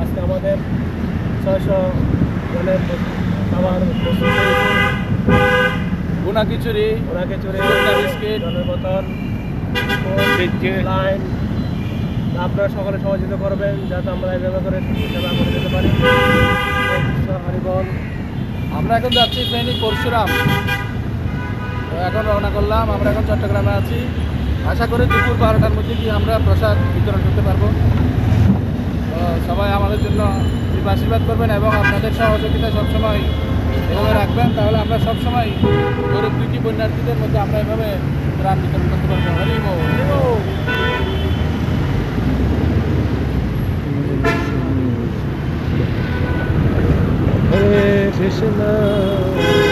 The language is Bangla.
আজকে আমাদের ছয়শো জনের খাবার গুনা খিচুড়ি শুকনা বিস্কিট, জলের বোতল লাইন আপনারা সকলে সহযোগিতা করবেন যাতে আমরা এইভাবে করে সেবা করে যেতে পারি। আমরা এখন যাচ্ছি ফেনী পরশুরাম। তো এখন রওনা করলাম, আমরা এখন চট্টগ্রামে আছি। আশা করি দুপুর বারোটার মধ্যে গিয়ে আমরা প্রসাদ বিতরণ করতে পারব। তো সবাই আমাদের জন্য আশীর্বাদ করবেন এবং আপনাদের সহযোগিতা সবসময় এভাবে রাখবেন। তাহলে আমরা সবসময় গরিব দুঃখী বন্যার্থীদের মধ্যে আমরা এভাবে ত্রাণ বিতরণ করতে পারব। হরি বল,